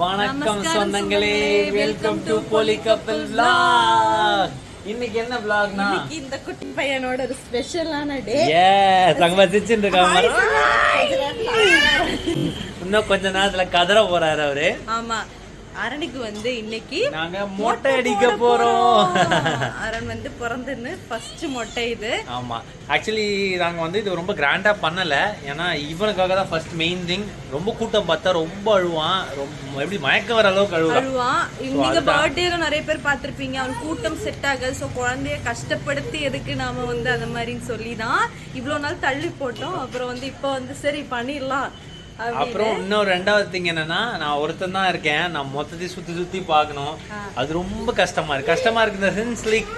வணக்கம் சொந்தங்களே. Welcome to போலி கப்பல் vlog. இன்னைக்கு என்ன vlogனா? இந்த குட்டி பையனோட ஒரு ஸ்பெஷலான டே தங்க வசிச்சுட்டு இருக்காங்க இன்னும் கொஞ்ச நேரத்துல கதற போறாரு அவரு. ஆமா. அரணிக்கு வந்து இன்னைக்கு நாங்க மொட்டை அடிக்க போறோம். அரண் வந்து பிறந்துன்னு ஃபர்ஸ்ட் மொட்டை இது. ஆமா. ஆக்சுவலி நாங்க வந்து இது ரொம்ப கிராண்டா பண்ணல. ஏன்னா இவனுக்காக தான் ஃபர்ஸ்ட் மெயின் திங் ரொம்ப கூட்டம் பார்த்தா ரொம்ப அழுவான். ரொம்ப எப்படி மயக்கம் வர அளவுக்கு அழுவான். அழுவான் நீங்க பர்த்டேல நிறைய பேர் பார்த்திருப்பீங்க. அவன் கூட்டம் செட் ஆகாது ஸோ குழந்தைய கஷ்டப்படுத்தி எதுக்கு நாம வந்து அந்த மாதிரின்னு சொல்லி தான் இவ்வளோ நாள் தள்ளி போட்டோம். அப்புறம் வந்து இப்போ வந்து சரி பண்ணிடலாம். அப்புறம் இன்னொரு ரெண்டாவது திங் என்னன்னா நான் ஒருத்தன் தான் இருக்கேன். நான் மொத்தத்தையும் சுத்தி சுத்தி பார்க்கணும். அது ரொம்ப கஷ்டமா இருக்கு. கஷ்டமா இருக்கு இந்த சென்ஸ் லைக்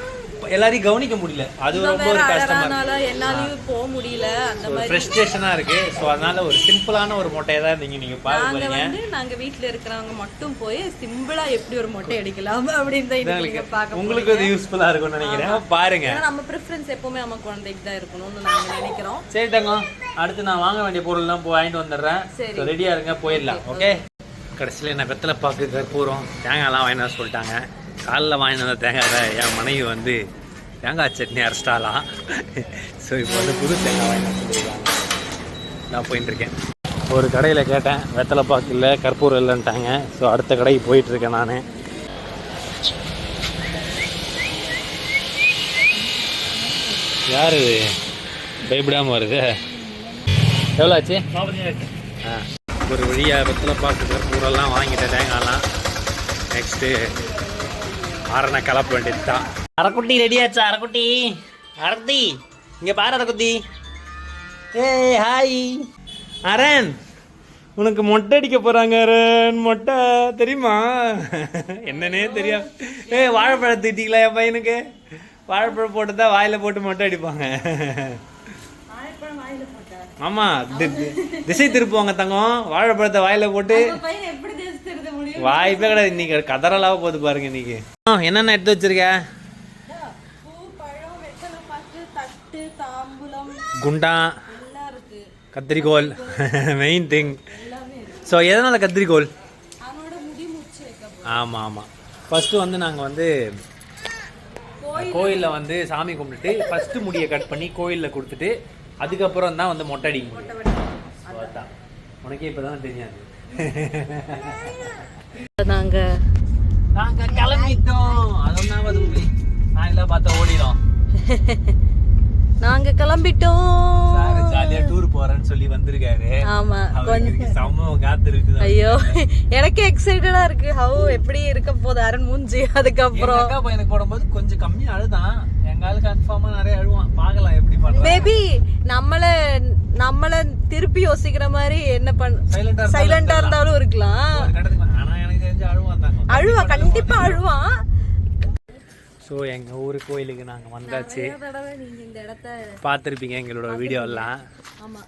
எல்லாரையும் கவனிக்க முடியல. அது ரொம்ப ஒரு கஷ்டமா என்னாலையும் போக முடியல. அந்த மாதிரி ஃப்ரெஸ்ட்ரேஷனா இருக்கு. ஸோ அதனால ஒரு சிம்பிளான ஒரு மொட்டையை தான் நீங்க நீங்க பார்க்க நாங்க போறீங்க. வந்து நாங்க வீட்ல இருக்கிறவங்க மட்டும் போய் சிம்பிளா எப்படி ஒரு மொட்டை அடிக்கலாம் அப்படின்னு தான் நீங்க உங்களுக்கு அது யூஸ்ஃபுல்லா இருக்கும்னு நினைக்கிறேன். பாருங்க. நம்ம ப்ரிஃபரன்ஸ் எப்பவுமே நம்ம குழந்தைக்கு தான் இருக்கணும்னு நாங்க நினைக்கிறோம். சரி தங்கம். அடுத்து நான் வாங்க வேண்டிய பொருள்லாம் போய் வாங்கிட்டு வந்துடுறேன். சரி. ரெடியா இருங்க போயிடலாம். ஓகே கடைசியில் என்ன வெத்தலை பாக்கு கற்பூரம் தேங்காய்லாம் வர சொல்லிட்டாங்க. காலைல வாங்கின வந்த தேங்காய் என் மனைவி வந்து தேங்காய் சட்னி அரைச்சிட்டாலாம் ஸோ இப்போ வந்து புது தேங்காய் வாங்கி நான் போயிட்டுருக்கேன் ஒரு கடையில் கேட்டேன் வெத்தலை பாக்கு இல்லை கற்பூரம் இல்லைன்ட்டாங்க. ஸோ அடுத்த கடைக்கு போயிட்டுருக்கேன் நான். யார் இது? பயப்படாமல் வருது. எவ்வளோ ஆச்சு ஆ. ஒரு வழியாக வெத்தலை பாக்கு கற்பூரெல்லாம் வாங்கிட்டேன் தேங்காய்லாம். நெக்ஸ்ட்டு ஆரணை கலப்பு வேண்டியது தான் அரைக்குட்டி ரெடியாச்சா அரக்குட்டி? அரைக்குட்டி இங்கே பாரு அரைக்குட்டி. ஏய் ஹாய் அரண் உனக்கு மொட்டை அடிக்க போறாங்க அரண். மொட்டை தெரியுமா? என்னன்னே தெரியாது ஏய் வாழைப்பழம் திட்டிங்களா என் பையனுக்கு? வாழைப்பழம் போட்டு தான் வாயில போட்டு மொட்டை அடிப்பாங்க. ஆமா திசை திருப்புவாங்க தங்கம். வாழைப்பழத்தை வாயில போட்டு வாய்ப்பே கிடையாது. இன்னைக்கு கதறலாவ போகுது பாருங்க இன்னைக்கு. என்னென்ன எடுத்து வச்சிருக்க? குண்டா கத்திரிக்கோல். மெயின் திங் ஸோ எதனால கத்திரிக்கோல்? ஆமாம் ஆமாம் ஃபஸ்ட்டு வந்து நாங்கள் வந்து கோயிலில் வந்து சாமி கும்பிட்டுட்டு ஃபஸ்ட்டு முடியை கட் பண்ணி கோயிலில் கொடுத்துட்டு அதுக்கப்புறம் தான் வந்து மொட்டை அடிக்க முடியும். உனக்கே இப்போ தான் தெரியாது நாங்க நாங்கள் கிளம்பிட்டோம். அதொன்னா வந்து நான் எல்லாம் பார்த்தா ஓடிடும் நாங்க கிளம்பிட்டோம். சார் ஜாலியாக டூர் போகிறேன்னு சொல்லி வந்திருக்காரு. ஆமா செம்ம காத்து இருக்குது ஐயோ எனக்கு எக்ஸைட்டடா இருக்கு. ஹவ் எப்படி இருக்க போகுது? அரண் மூஞ்சி அதுக்கப்புறம். அக்கா பையனுக்கு போடும்போது கொஞ்சம் கம்மியா அழுதான். எங்க ஆளு கன்ஃபார்மா நிறைய அழுவான். பார்க்கலாம் எப்படி பண்றான் மேபி நம்மள நம்மள திருப்பி யோசிக்கிற மாதிரி என்ன பண்ண சைலண்டா இருந்தாலும் இருக்கலாம். ஆனா எனக்கு தெரிஞ்சு அழுவான் அழுவா கண்டிப்பா அழுவான். ஸோ எங்க ஊர் கோயிலுக்கு நாங்க வந்தாச்சு. தடவை நீங்க இந்த இடத்த பார்த்துருப்பீங்க எங்களோட வீடியோ எல்லாம் ஆமா.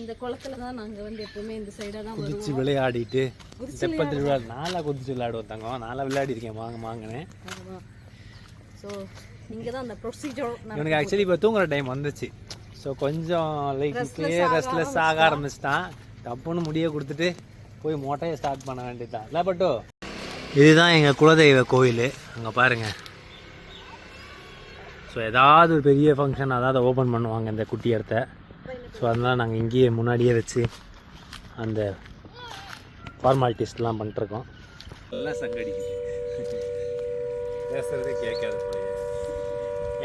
இந்த குளத்துல தான் நாங்க வந்து எப்பவுமே இந்த சைடா தான் வருவோம். குதிச்சு விளையாடிட்டு தெப்பல் திருவிழா நாளா குதிச்சு விளையாடுவோம் தங்கம். நாளா விளையாடி இருக்கேன் வாங்க வாங்கினேன். ஆமா. ஸோ நீங்க தான் அந்த ப்ரொசீஜர் இவனுக்கு ஆக்சுவலி இப்போ தூங்குற டைம் வந்துச்சு. ஸோ கொஞ்சம் லைக் ரெஸ்ட்லெஸ் ஆக ஆரம்பிச்சிட்டான். டப்புன்னு முடிய கொடுத்துட்டு போய் மோட்டையை ஸ்டார்ட் பண்ண வேண்டியதுதான். இல்லை பட்டோ? இதுதான் எங்கள் குலதெய்வ கோயில். அங்கே பாருங்க. ஸோ ஏதாவது ஒரு பெரிய ஃபங்க்ஷன் அதாவது ஓப்பன் பண்ணுவாங்க இந்த குட்டி இடத்த. ஸோ அதனால் நாங்கள் இங்கேயே முன்னாடியே வச்சு அந்த ஃபார்மாலிட்டிஸ்லாம் பண்ணிட்டுருக்கோம். நல்லா சங்கடிக்குது பேசுறதே கேட்காது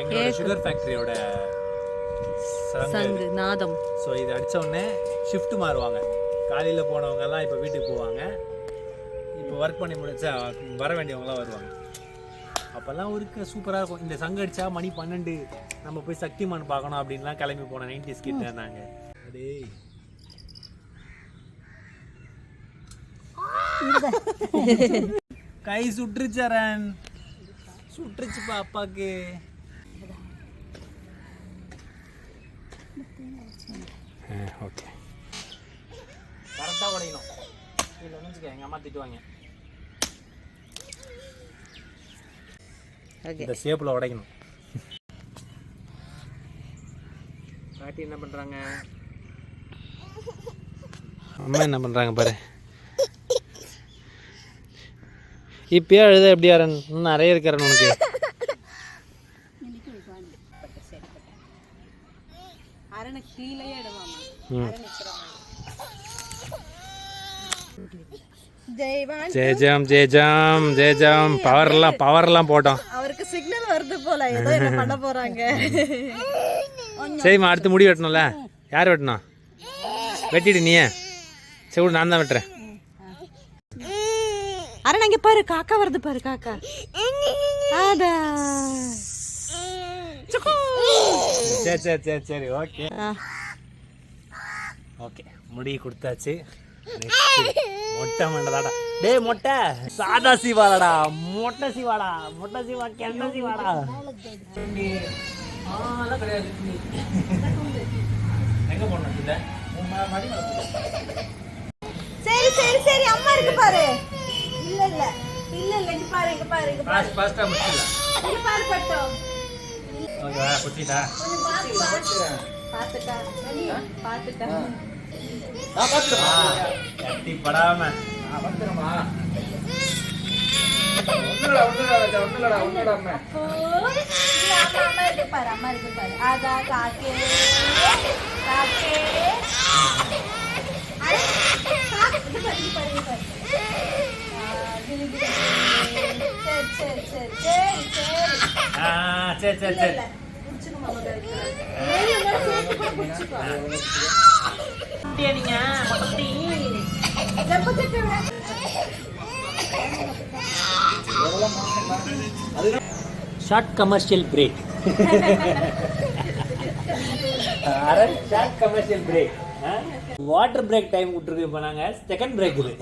எங்களோட சுகர் ஃபேக்ட்ரியோட சங்கு. நாதம். ஸோ இது அடிச்ச உடனே ஷிஃப்ட் மாறுவாங்க. காலையில் போனவங்க எல்லாம் இப்போ வீட்டுக்கு போவாங்க. இப்போ ஒர்க் பண்ணி முடிச்சா வர வேண்டியவங்களாம் வருவாங்க. அப்போல்லாம் ஒரு சூப்பராக இருக்கும். இந்த சங்கு அடிச்சா மணி பன்னெண்டு நம்ம போய் சக்திமான் பார்க்கணும் அப்படின்லாம் கிளம்பி போன நைன்டிஸ் கிட்ட இருந்தாங்க டேய். கை சுட்டுருச்சு அரண். சுட்டுருச்சுப்பா அப்பாக்கு. ஓகே. கரெக்டாக உடையணும். இல்லை நினச்சிக்க எங்கள் அம்மா திட்டுவாங்க. இந்த ஷேப்பில் உடைக்கணும். பாட்டி என்ன பண்ணுறாங்க அம்மா என்ன பண்ணுறாங்க பாரு. இப்பயே அழுத எப்படி அரண் இன்னும் நிறைய இருக்கிறன் உனக்கு? அரணை கீழே இடமாமா ம் ஜெய்வான் ஜெயஜாம் ஜெயஜாம் ஜெயஜாம் பவர்லாம் பவர்லாம் போட்டோம். அவருக்கு சிக்னல் வருது போல ஏதோ என்ன பண்ண போறாங்க. சரிம்மா அடுத்து முடி வெட்டணும்ல. யார் வெட்டணும் வெட்டிடு நீயே. சரி நான் தான் வெட்டுறேன். அரண் அங்க பாரு காக்கா வருது பாரு காக்கா. சுக்கு. சரி சரி சரி சரி ஓகே. ஓகே முடி கொடுத்தாச்சு. மொட்டை மண்டதாடா. டேய் மொட்டை. சாதா சிவாடா. மொட்டை சிவாடா. மொட்டை சிவா கெண்ட சிவாடா. சரி சரி சரி. அம்மா இருக்கு பாரு. இல்ல இல்ல. இல்ல இல்ல. இங்க பாரு இங்க பாரு இங்க பாரு. ஃபாஸ்டா முடிச்சிடலாம் இங்க பாரு பட்டோம். ஓகேவா குத்திட்டா? கொஞ்சம் பாத்து பாத்துட்டா பாத்துட்டா கட்டி படாம அப்போ இல்ல, அம்மா அம்மா இருக்கு பாரு அம்மா இருக்கு பாரு அதா காக்கே காக்கே அட, காக்கே, பாரு, பாரு, பாரு. சரி சரி சரி சரி சரி ஆ சரி சரி சரி. புடிச்சுக்கோ, மாமா, புடிச்சுக்கோ. ஜப்பு விட. Short commercial break Aran short commercial break water break time விட்டுருக்கு இப்போ நாங்கள் செகண்ட் பிரேக் இது.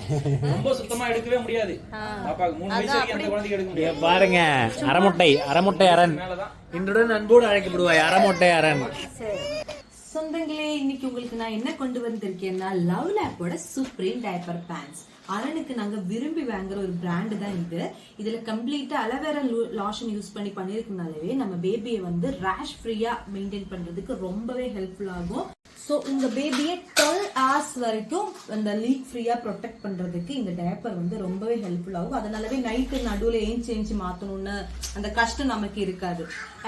ரொம்ப சுத்தமா எடுக்கவே முடியாது. பாப்பாக்கு மூணு வயசு வரைக்கும் அந்த குழந்தைக்கு எடுக்க முடியாது. பாருங்க. அரமுட்டை அரமுட்டை அரண். இன்றுடன் அன்போடு அழைக்கப்படுவாய். அரமுட்டை அரண். சொந்தங்களே இன்னைக்கு உங்களுக்கு நான் என்ன கொண்டு வந்திருக்கேன்னா லவ் லேப்போட சுப்ரீம் டைப்பர் பேண்ட்ஸ் அரனுக்கு நாங்கள் விரும்பி வாங்குற ஒரு பிராண்டு தான் இது. இதில் கம்ப்ளீட்டாக அலவேரா லாஷன் யூஸ் பண்ணி பண்ணியிருக்கனாலவே நம்ம பேபியை வந்து ரேஷ் ஃப்ரீயாக மெயின்டைன் பண்ணுறதுக்கு ரொம்பவே ஹெல்ப்ஃபுல் ஆகும். ஸோ உங்கள் பேபியை டுவெல் ஹவர்ஸ் வரைக்கும் அந்த லீக் ஃப்ரீயாக ப்ரொடெக்ட் பண்ணுறதுக்கு இந்த டேப்பர் வந்து ரொம்பவே ஹெல்ப்ஃபுல் ஆகும். அதனாலவே நைட்டு நடுவில் ஏஞ்சி ஏஞ்சி மாற்றணும்னு அந்த கஷ்டம் நமக்கு இருக்காது.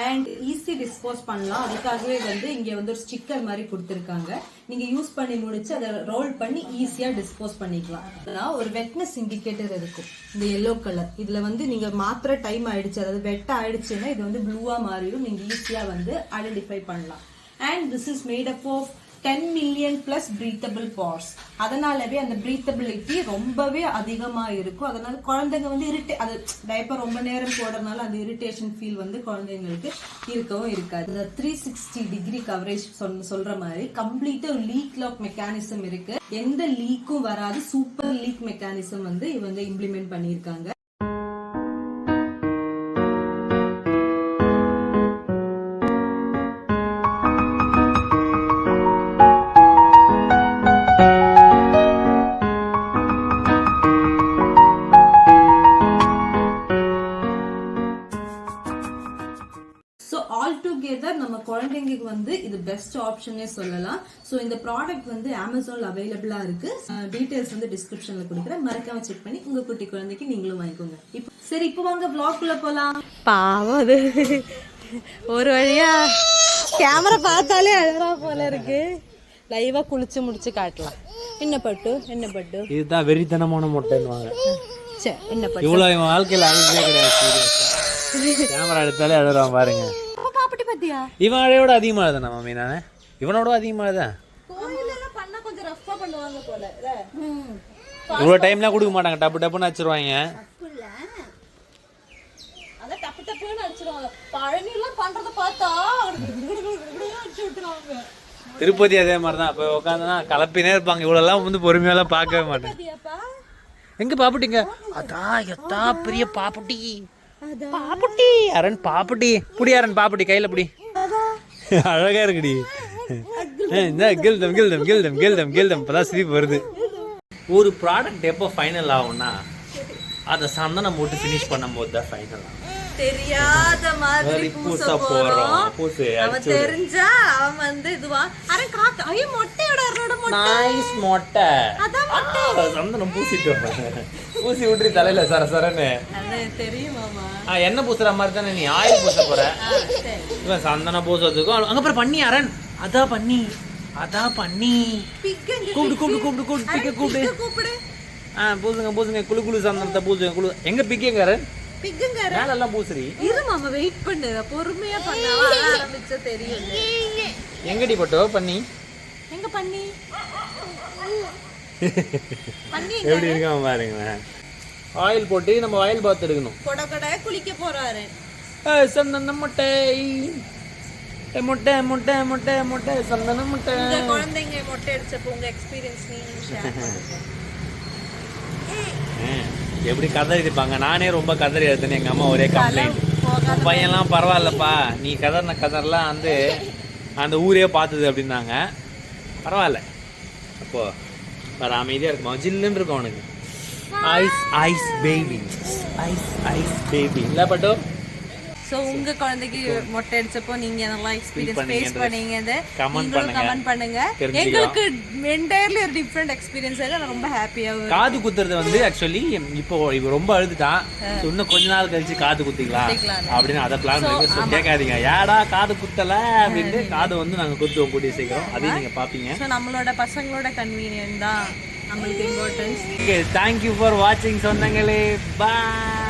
அண்ட் ஈஸி டிஸ்போஸ் பண்ணலாம். அதுக்காகவே வந்து இங்கே வந்து ஒரு ஸ்டிக்கர் மாதிரி கொடுத்துருக்காங்க. நீங்கள் யூஸ் பண்ணி முடிச்சு அதை ரோல் பண்ணி ஈஸியாக டிஸ்போஸ் பண்ணிக்கலாம். ஆனால் ஒரு வெட்னஸ் இண்டிகேட்டர் இருக்கும். இந்த எல்லோ கலர் இதில் வந்து நீங்கள் மாத்திர டைம் ஆயிடுச்சு. அதாவது வெட்ட ஆயிடுச்சுன்னா இது வந்து ப்ளூவாக மாறிடும். நீங்கள் ஈஸியாக வந்து ஐடென்டிஃபை பண்ணலாம். And this is made up of ten million plus breathable pores அதனாலவே அந்த பிரீத்தபிலிட்டி ரொம்பவே அதிகமாக இருக்கும். அதனால குழந்தைங்க வந்து இரிட்டே அது டைப்பர் ரொம்ப நேரம் போடுறதுனால அந்த இரிட்டேஷன் ஃபீல் வந்து குழந்தைங்களுக்கு இருக்கவும் இருக்காது. இந்த த்ரீ சிக்ஸ்டி டிகிரி கவரேஜ் சொல்ற மாதிரி கம்ப்ளீட்டா லீக் லாக் மெக்கானிசம் இருக்கு. எந்த லீக்கும் வராது. சூப்பர் லீக் மெக்கானிசம் வந்து இவங்க இம்ப்ளிமெண்ட் பண்ணியிருக்காங்க. பெஸ்ட் ஆப்ஷனே சொல்லலாம். ஸோ இந்த ப்ராடக்ட் வந்து அமேசான்ல அவைலபிளா இருக்கு. டீடைல்ஸ் வந்து டிஸ்கிரிப்ஷன்ல கொடுக்குறேன். மறக்காம செக் பண்ணி உங்க குட்டி குழந்தைக்கு நீங்களும் வாங்கிக்கோங்க. இப்போ சரி இப்போ வாங்க vlog குள்ள போலாம். பாவம் அது. ஒரு வழியா கேமரா பார்த்தாலே அழகா போல இருக்கு. லைவா குளிச்சு முடிச்சு காட்டலாம். என்ன பட்டு? என்ன பட்டு? இதுதான் வெறித்தனமான மொட்டைன்னுவாங்க. சே என்ன பட்டு? இவ்வளோ வாழ்க்கையில் அழுதே கிடையாது கேமரா எடுத்தாலே அழுறான் பாருங்க. பாத்தியா? இவன் அழையோட அதிகமாக எழுதுனா மம்மி நான்? இவனோட அதிகமாக எழுதேன் கோயில்ல எல்லாம் பண்ணா கொஞ்சம் ரஃப்பா பண்ணுவாங்க போல. இவ்வளோ டைம்லாம் கொடுக்க மாட்டாங்க. டப்பு டப்புன்னு அடிச்சிருவாங்க. பழனி எல்லாம் பண்றத பார்த்தா அடிச்சு விட்டுருவாங்க. திருப்பதி அதே மாதிரி தான் இப்போ உட்காந்துனா கலப்பினே இருப்பாங்க. இவ்வளோலாம் வந்து பொறுமையாலாம் பார்க்கவே மாட்டேன். எங்க பாப்புட்டிங்க? அதான் எத்தா பெரிய பாப்புட்டி. பாப்புட்டி அரண் பாப்புட்டி. புடி அரண் பாப்புட்டி கையில புடி. அழகா இருக்குடி. கில்தம் கில்தம் கில்தம் கில்தம் கில்தம் இப்பதான் சிரிப்பு வருது. ஒரு ப்ராடக்ட் எப்போ ஃபைனல் ஆகும்னா அதை சந்தனம் போட்டு ஃபினிஷ் பண்ணும்போது தான் ஃபைனலாக தெரியாத மாதிரி பூச போறோம். பூசு, அவன். தெரிஞ்சா அவன் வந்து இதுவா? அரே காக்க ஐயோ மொட்டையோட அரனோட மொட்டை. நைஸ் மொட்டை. அதான் ஆ, சந்தனம் பூசிட்டு. பூசி விட்டுரு தலையில சர சரன்னு. தெரியுமாமா எண்ணெய் பூசுற மாதிரி தானே நீ ஆயில் பூச போற? இவன் சந்தனம் பூசுறதுக்கும் அங்க அப்புறம் பண்ணி அரண். அதான் பண்ணி அதான் பண்ணி. கூப்பிடு கூப்பிடு கூப்பிடு கூப்பிடு பிக்க கூப்பிடு. கூப்பிடு. ஆ பூசுங்க பூசுங்க குளு குளு சந்தனத்தை பூசுங்க குளு எங்க பிக்கேங்க அரண்? பிக்குங்க மேல எல்லாம் பூசுறி. இரு மாமா வெயிட் பண்ணு. பொறுமையா பண்ணா ஆரம்பிச்சா தெரியும். எங்கடி போட்டோ பண்ணி? எங்க பண்ணி? பண்ணி எப்படி இருக்காம பாருங்களேன். ஆயில் போட்டு நம்ம ஆயில் பாத் எடுக்கணும். கொட கொட குளிக்க போறாரு. சந்தன முட்டை. முட்டை முட்டை முட்டை முட்டை சந்தன முட்டை. குழந்தைங்க மொட்டை அடிச்சப்போ உங்க எக்ஸ்பீரியன்ஸ் நீங்க ஷேர் பண்ணுங்க. ஆ, எப்படி கதறி இருப்பாங்க நானே ரொம்ப கதறி எடுத்தேன் எங்க அம்மா ஒரே கம்ப்ளைண்ட் பையன்லாம் பரவாயில்லப்பா. நீ கதறின கதர்லாம் வந்து அந்த ஊரே பார்த்தது அப்படின்னாங்க. பரவாயில்ல. அப்போ வர அமைதியாக இருக்குமா? ஜில்லுன்னு இருக்கும் அவனுக்கு. Ice ice baby ice ice baby இல்லை பட்டோ? சோ உங்க குழந்தைக்கு மொட்டை அடிச்சப்போ நீங்க நல்லா எக்ஸ்பீரியன்ஸ் ஃபேஸ் பண்ணீங்க இது Comment நீங்களும். கமெண்ட் பண்ணுங்க. எங்களுக்கு என்டையர்லி ஒரு டிஃப்ரெண்ட் எக்ஸ்பீரியன்ஸ் நான் ரொம்ப ஹாப்பியா காது குத்துறது வந்து ஆக்சுவலி இப்போ இவ ரொம்ப அழுதுட்டான் இன்னும் கொஞ்ச நாள் கழிச்சு காது குத்திக்கலாம். அப்படின்னு அதை பிளான் பண்ணி so கேட்காதீங்க. ஏடா காது குத்தல அப்படின்ட்டு காது வந்து நாங்க குத்துவோம் கூடிய சீக்கிரம். அதையும் நீங்க பாப்பீங்க. ஸோ நம்மளோட பசங்களோட கன்வீனியன்ட் தான். நம்மளுக்கு இம்பார்ட்டன்ஸ் ஓகே தேங்க்யூ ஃபார் வாட்சிங் சொந்தங்களே பாய்